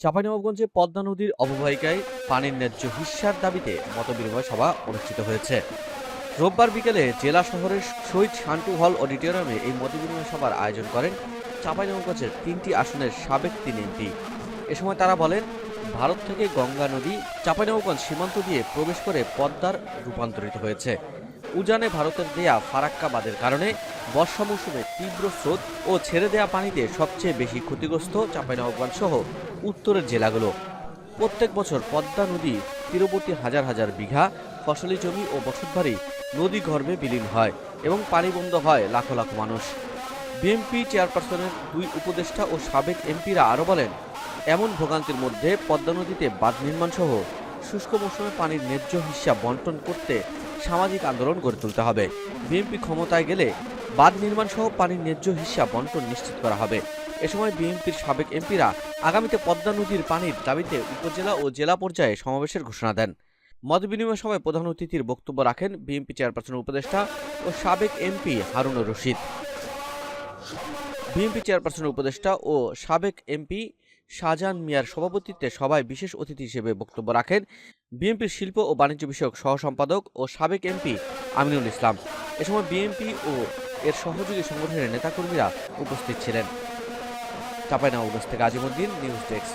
চাঁপাইনবাবগঞ্জে পদ্মা নদীর অববাহিকায় পানির ন্যায্য হিস্যার দাবিতে মতবিনিময় সভা অনুষ্ঠিত হয়েছে। রোববার বিকেলে জেলা শহরের শহীদ শান্টু হল অডিটোরিয়ামে এই মতবিনিময় সভার আয়োজন করেন চাঁপাইনবাবগঞ্জের তিনটি আসনের সাবেক তিন এমপি এ সময় তারা বলেন, ভারত থেকে গঙ্গা নদী চাঁপাইনবাবগঞ্জ সীমান্ত দিয়ে প্রবেশ করে পদ্মার রূপান্তরিত হয়েছে। উজানে ভারতের দেয়া ফারাক্কা বাঁধের কারণে বর্ষা মৌসুমে তীব্র স্রোত ও ছেড়ে দেয়া পানিতে সবচেয়ে বেশি ক্ষতিগ্রস্ত চাঁপাইনবাবগঞ্জ সহ উত্তরের জেলাগুলো। প্রত্যেক বছর পদ্মা নদী তীরবর্তী হাজার হাজার বিঘা ফসলি জমি ও বসতবাড়ি নদী গর্ভে বিলীন হয় এবং পানি বন্ধ হয় লাখো লাখো মানুষ। বিএনপি চেয়ারপারসনের দুই উপদেষ্টা ও সাবেক এমপিরা আরও বলেন, এমন ভোগান্তির মধ্যে পদ্মা নদীতে বাঁধ নির্মাণ সহ শুষ্ক মৌসুমে পানির ন্যায্য হিস্যা বন্টন করতে সামাজিক আন্দোলন গড়ে তুলতে হবে। বিএনপি ক্ষমতায় গেলে বাঁধ নির্মাণ সহ পানির ন্যায্য হিসাব বন্টন নিশ্চিত করা হবে। এ সময় বিএনপির সাবেক এমপিরা আগামীতে পদ্মা নদীর পানির দাবিতে উপজেলা ও জেলা পর্যায়ে সমাবেশের ঘোষণা দেন। মত বিনিময় সভায় প্রধান অতিথির বক্তব্য রাখেন বিএনপি চেয়ারপারসন উপদেষ্টা ও সাবেক এমপি হারুনুর রশিদ। বিএনপি চেয়ারপারসনের উপদেষ্টা ও সাবেক এমপি শাহজাহান মিয়ার সভাপতিত্বে সভায় বিশেষ অতিথি হিসেবে বক্তব্য রাখেন বিএনপির শিল্প ও বাণিজ্য বিষয়ক সহ সম্পাদক ও সাবেক এমপি আমিনুল ইসলাম। এ সময় বিএনপি ও এর সহযোগী সংগঠনের নেতাকর্মীরা উপস্থিত ছিলেন। চাঁপাইনবাবগঞ্জ থেকে আজিমুদ্দিন, নিউজ ডেস্ক।